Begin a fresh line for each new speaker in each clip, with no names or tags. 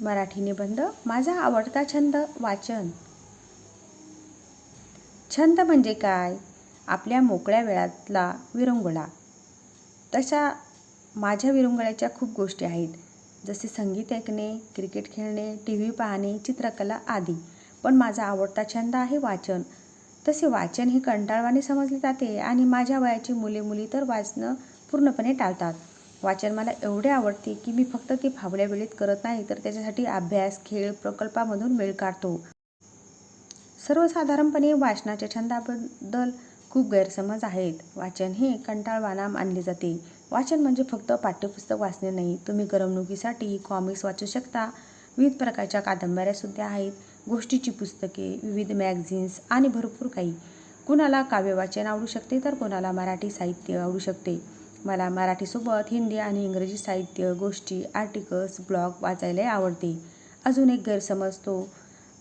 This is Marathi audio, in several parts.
मराठी निबंध माझा आवडता छंद वाचन. छंद म्हणजे काय? आपल्या मोकळ्या वेळातला विरंगुळा. तशा माझ्या विरंगुळ्याच्या खूप गोष्टी आहेत. जसे संगीत ऐकणे क्रिकेट खेळणे टी व्ही पाहणे चित्रकला आदी. पण माझा आवडता छंद आहे वाचन. तसे वाचन हे कंटाळवाने समजले जाते आणि माझ्या वयाची मुले मुली तर वाचणं पूर्णपणे टाळतात. वाचन मला एवढे आवडते की मी फक्त ते फावल्या वेळेत करत नाही तर त्याच्यासाठी अभ्यास खेळ प्रकल्पामधून वेळ काढतो. सर्वसाधारणपणे वाचनाच्या छंदाबद्दल खूप गैरसमज आहेत. वाचन हे कंटाळवाना मानले जाते. वाचन म्हणजे फक्त पाठ्यपुस्तक वाचणे नाही. तुम्ही करमणुकीसाठी कॉमिक्स वाचू शकता. विविध प्रकारच्या कादंबऱ्यासुद्धा आहेत. गोष्टीची पुस्तके विविध मॅगझिन्स आणि भरपूर काही. कुणाला काव्य वाचन आवडू शकते तर कोणाला मराठी साहित्य आवडू शकते. मला मराठीसोबत हिंदी आणि इंग्रजी साहित्य गोष्टी आर्टिकल्स ब्लॉग वाचायलाही आवडते. अजून एक गैरसमज तो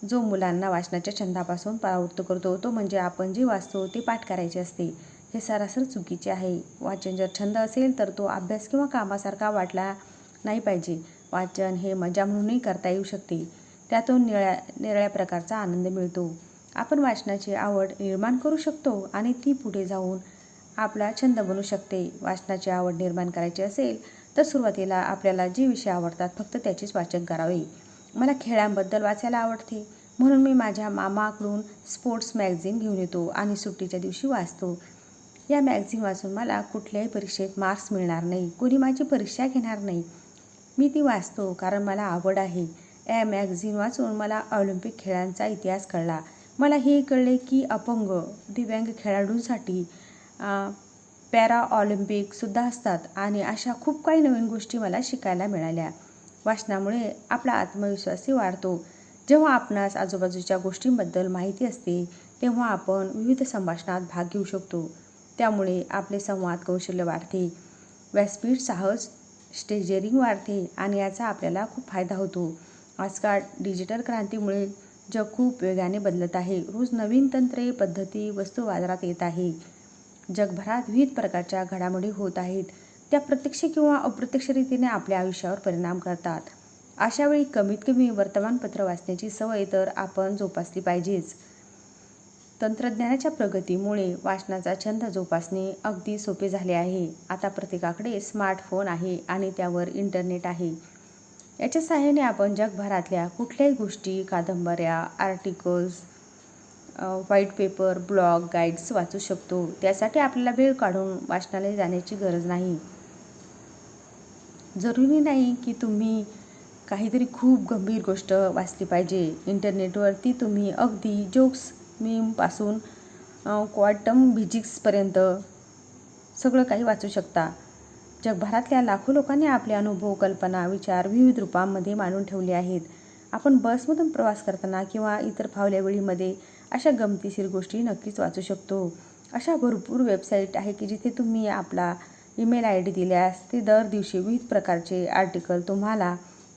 जो मुलांना वाचनाच्या छंदापासून प्रवृत्त करतो तो म्हणजे आपण जे वाचतो ते पाठ करायचे असते. हे सरासर चुकीचे आहे. वाचन जर छंद असेल तर तो अभ्यास किंवा कामासारखा वाटला नाही पाहिजे. वाचन हे मजा म्हणूनही करता येऊ शकते. त्यातून निळ्या निराळ्या प्रकारचा आनंद मिळतो. आपण वाचनाची आवड निर्माण करू शकतो आणि ती पुढे जाऊन आपला छंद बनू शकते. वाचनाची आवड निर्माण करायची असेल तर सुरुवातीला आपल्याला जे विषय आवडतात फक्त त्याचेच वाचन करावे. मला खेळांबद्दल वाचायला आवडते. म्हणून मी माझ्या मामाकडून स्पोर्ट्स मॅगझिन घेऊन येतो आणि सुट्टीच्या दिवशी वाचतो. या मॅगझिन वाचून मला कुठल्याही परीक्षेत मार्क्स मिळणार नाही. कोणी माझी परीक्षा घेणार नाही. मी ती वाचतो कारण मला आवड आहे. या मॅगझिन वाचून मला ऑलिम्पिक खेळांचा इतिहास कळला. मला हे कळले की अपंग दिव्यांग खेळाडूंसाठी पॅरा ऑलिम्पिकसुद्धा असतात आणि अशा खूप काही नवीन गोष्टी मला शिकायला मिळाल्या. वाचनामुळे आपला आत्मविश्वासही वाढतो. जेव्हा आपणास आजूबाजूच्या गोष्टींबद्दल माहिती असते तेव्हा आपण विविध संभाषणात भाग घेऊ शकतो. त्यामुळे आपले संवाद कौशल्य वाढते. व्यासपीठ साहस स्टेजरिंग वाढते आणि याचा आपल्याला खूप फायदा होतो. आजकाल डिजिटल क्रांतीमुळे जग खूप वेगाने बदलत आहे. रोज नवीन तंत्रे पद्धती वस्तू बाजारात येत आहे. जगभरात विविध प्रकारच्या घडामोडी होत आहेत. त्या प्रत्यक्ष किंवा अप्रत्यक्ष रीतीने आपल्या आयुष्यावर परिणाम करतात. अशावेळी कमीत कमी वर्तमानपत्र वाचण्याची सवय तर आपण जोपासली पाहिजेच. तंत्रज्ञानाच्या प्रगतीमुळे वाचनाचा छंद जोपासणे अगदी सोपे झाले आहे. आता प्रत्येकाकडे स्मार्टफोन आहे आणि त्यावर इंटरनेट आहे. याच्या सहाय्याने आपण जगभरातल्या कुठल्याही गोष्टी कादंबऱ्या articles white paper blog guides वाचू शकतो. त्यासाठी आपल्याला वेळ काढून वाचनालय जाण्याची गरज नाही. जरुरी नाही की तुम्ही काहीतरी खूप गंभीर गोष्ट वाचली पाहिजे. इंटरनेटवरती तुम्ही अगदी जोक्स मीमपासून क्वांटम फिजिक्सपर्यंत सगळं काही वाचू शकता. जगभरातल्या लाखो लोकांनी आपले अनुभव कल्पना विचार विविध रूपांमध्ये मांडून ठेवले आहेत. आपण बसमधून प्रवास करताना किंवा इतर फावल्या वेळीमध्ये अशा गमतीशीर गोष्टी नक्कीच वाचू शकतो. अशा भरपूर वेबसाईट आहे की जिथे तुम्ही आपला ईमेल आय डी दिल्यास ते दर दिवशी विविध प्रकारचे आर्टिकल तुम्हाला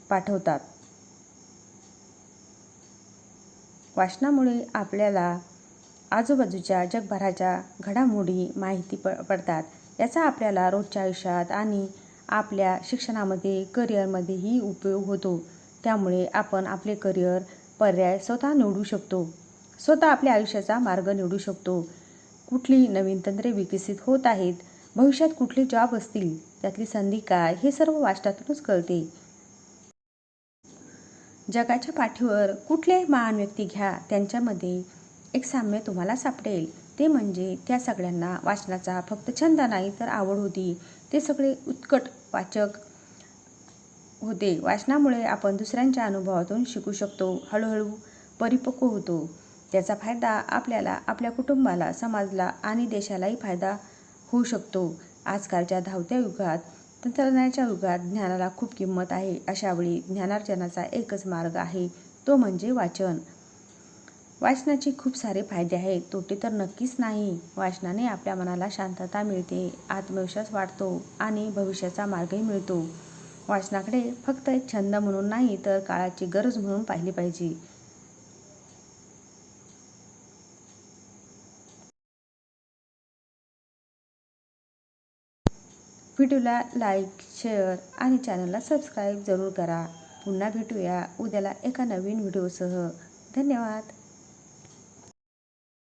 पाठवतात. वाचनामुळे आपल्याला आजूबाजूच्या जगभराच्या घडामोडी माहिती प पडतात. याचा आपल्याला रोजच्या आयुष्यात आणि आपल्या शिक्षणामध्ये करिअरमध्येही उपयोग होतो. त्यामुळे आपण आपले करिअर पर्याय स्वतः निवडू शकतो. स्वतः आपल्या आयुष्याचा मार्ग निवडू शकतो. कुठली नवीन तंत्रे विकसित होत आहेत भविष्यात कुठले जॉब असतील त्यातली संधी काय हे सर्व वाचनातूनच कळते. जगाच्या पाठीवर कुठल्याही महान व्यक्ती घ्या त्यांच्यामध्ये एक साम्य तुम्हाला सापडेल. ते म्हणजे त्या सगळ्यांना वाचनाचा फक्त छंद नाही तर आवड होती. ते सगळे उत्कट वाचक होते. वाचनामुळे आपण दुसऱ्यांच्या अनुभवातून शिकू शकतो. हळूहळू परिपक्व होतो. त्याचा फायदा आपल्याला आपल्या कुटुंबाला समाजाला आणि देशालाही फायदा होऊ शकतो. आजकालच्या धावत्या युगात तंत्रज्ञानाच्या युगात ज्ञानाला खूप किंमत आहे अशावेळी ज्ञानार्जनाचा एकच मार्ग आहे तो म्हणजे वाचन. वाचनाचे खूप सारे फायदे आहेत तोटे तर नक्कीच नाही. वाचनाने आपल्या मनाला शांतता मिळते आत्मविश्वास वाढतो आणि भविष्याचा मार्गही मिळतो. वाचनाकडे फक्त एक छंद म्हणून नाही तर काळाची गरज म्हणून पाहिली पाहिजे. व्हिडिओला लाईक शेअर आणि चॅनलला सबस्क्राईब जरूर करा. पुन्हा भेटूया उद्याला एका नवीन व्हिडिओसह. धन्यवाद.